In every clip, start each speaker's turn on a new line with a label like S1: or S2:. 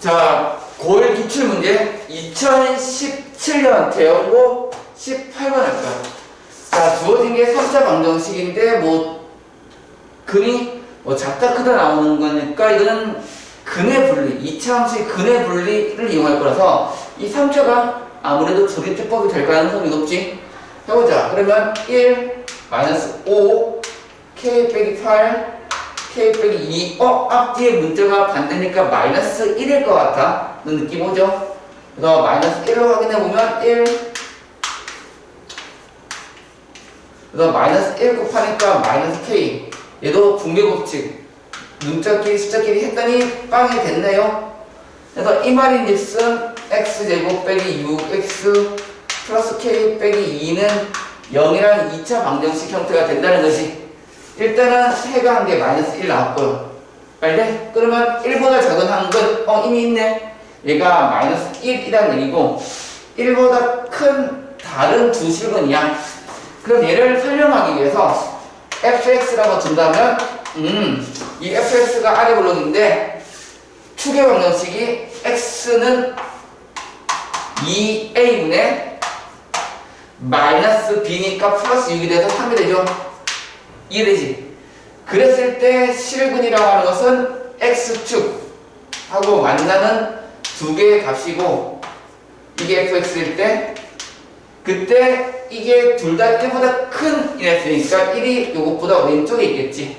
S1: 자, 고1 기출문제 2017년 대형고 18번 할까요? 자, 주어진 게 3차 방정식인데, 뭐, 근이 뭐 작다 크다 나오는 거니까 이거는 근의 분리, 2차 함수의 근의 분리를 이용할 거라서 이 3차가 아무래도 조립제법이 될 가능성이 높지. 해보자. 그러면 1, 마이너스 5, k 빼기 8, k 빼기 2. 어? 앞뒤에 문자가 반대니까 마이너스 1일 것 같아. 너 느낌 오죠? 그래서 마이너스 1로 확인해보면 1. 그래서 마이너스 1 곱하니까 마이너스 k. 얘도 붕괴 법칙. 문자끼리 숫자끼리 했더니 빵이 됐네요. 그래서 이 말인즉슨 x제곱 빼기 6x 플러스 k 빼기 2는 0이라는 2차 방정식 형태가 된다는 것이 일단은 해가 한개 마이너스 1 나왔고요. 빨리 그러면 1보다 작은 한 건 어, 이미 있네. 얘가 마이너스 1이라는 얘기고 1보다 큰 다른 두 실근이야. 그럼 얘를 설명하기 위해서 fx라고 준다면 음, 이 fx가 아래 블록인데 축의 방정식이 x는 2a분의 마이너스 b니까 플러스 6이 돼서 3이 되죠. 이해 되지? 그랬을 때 실근이라고 하는 것은 x축하고 만나는 두 개의 값이고 이게 fx일 때 그때 이게 둘 다 1보다 큰 이랬으니까 1이 요것보다 왼쪽에 있겠지.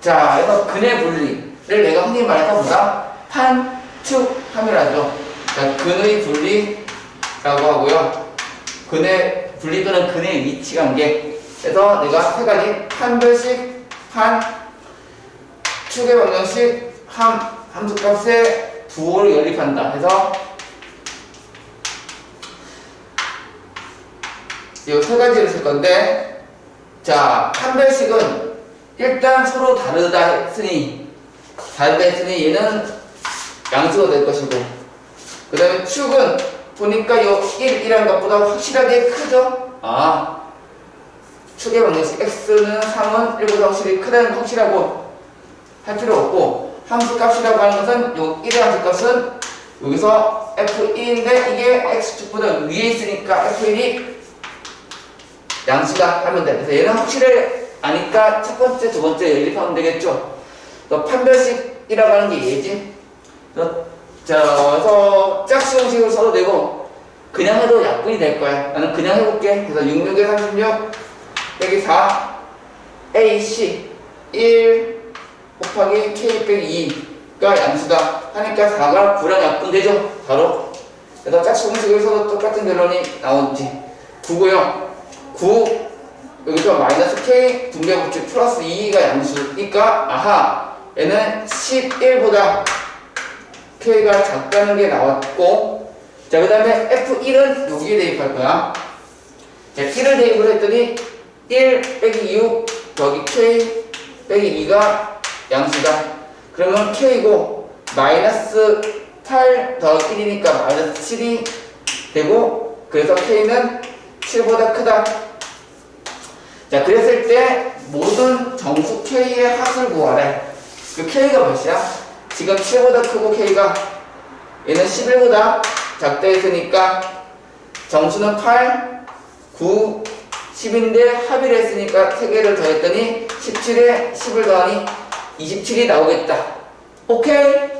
S1: 자, 그래서 근의 분리를 내가 흔히 말해서 보다 판축함이라죠. 자, 근의 분리라고 하고요. 근의 분리 또는 근의 위치 관계. 그래서 내가 세 가지 판별식, 판, 축의 방정식, 함, 함수값의 부호를 연립한다. 해서 이 세 가지를 쓸 건데, 자, 판별식은 일단 서로 다르다 했으니, 다르다 했으니 얘는 양수가 될 것이고, 그 다음에 축은 보니까 요 1, 이라는 것보다 확실하게 크죠? 아, 축의 방정식 x는 3은 1보다 확실히 크다는 거 확실하고 할 필요 없고, 함수 값이라고 하는 것은 요 1의 함수 값은 여기서 f1인데 이게 x축보다 위에 있으니까 f1이 양수다 하면 돼. 그래서 얘는 확실히 아니까 첫 번째, 두 번째 연립하면 되겠죠. 또 판별식이라고 하는 게 얘지. 자, 그래서 짝수 형식으로 써도 되고 그냥 해도 약분이 될 거야. 나는 그냥 해볼게. 그래서 66에 36 빼기 4 AC 1 곱하기 K 빼기 2가 양수다 하니까 4가 9랑 약분되죠. 바로. 그래서 형식으로 써도 똑같은 결론이 나오지. 9고요. 9 여기서 마이너스 k 분배 법칙 플러스 2가 양수니까 아하 얘는 11보다 k가 작다는 게 나왔고 자 그 다음에 f1은 여기에 대입할 거야 자 1을 대입을 했더니 1 빼기 6 더하기 k 빼기 2가 양수다 그러면 k고 마이너스 8 더하기 1이니까 마이너스 7이 되고 그래서 k는 7보다 크다. 자, 그랬을 때 모든 정수 K의 합을 구하래. 그 K가 몇이야? 지금 7보다 크고 K가 얘는 11보다 작다 했으니까 정수는 8, 9, 10인데 합의를 했으니까 3개를 더했더니 17에 10을 더하니 27이 나오겠다. 오케이?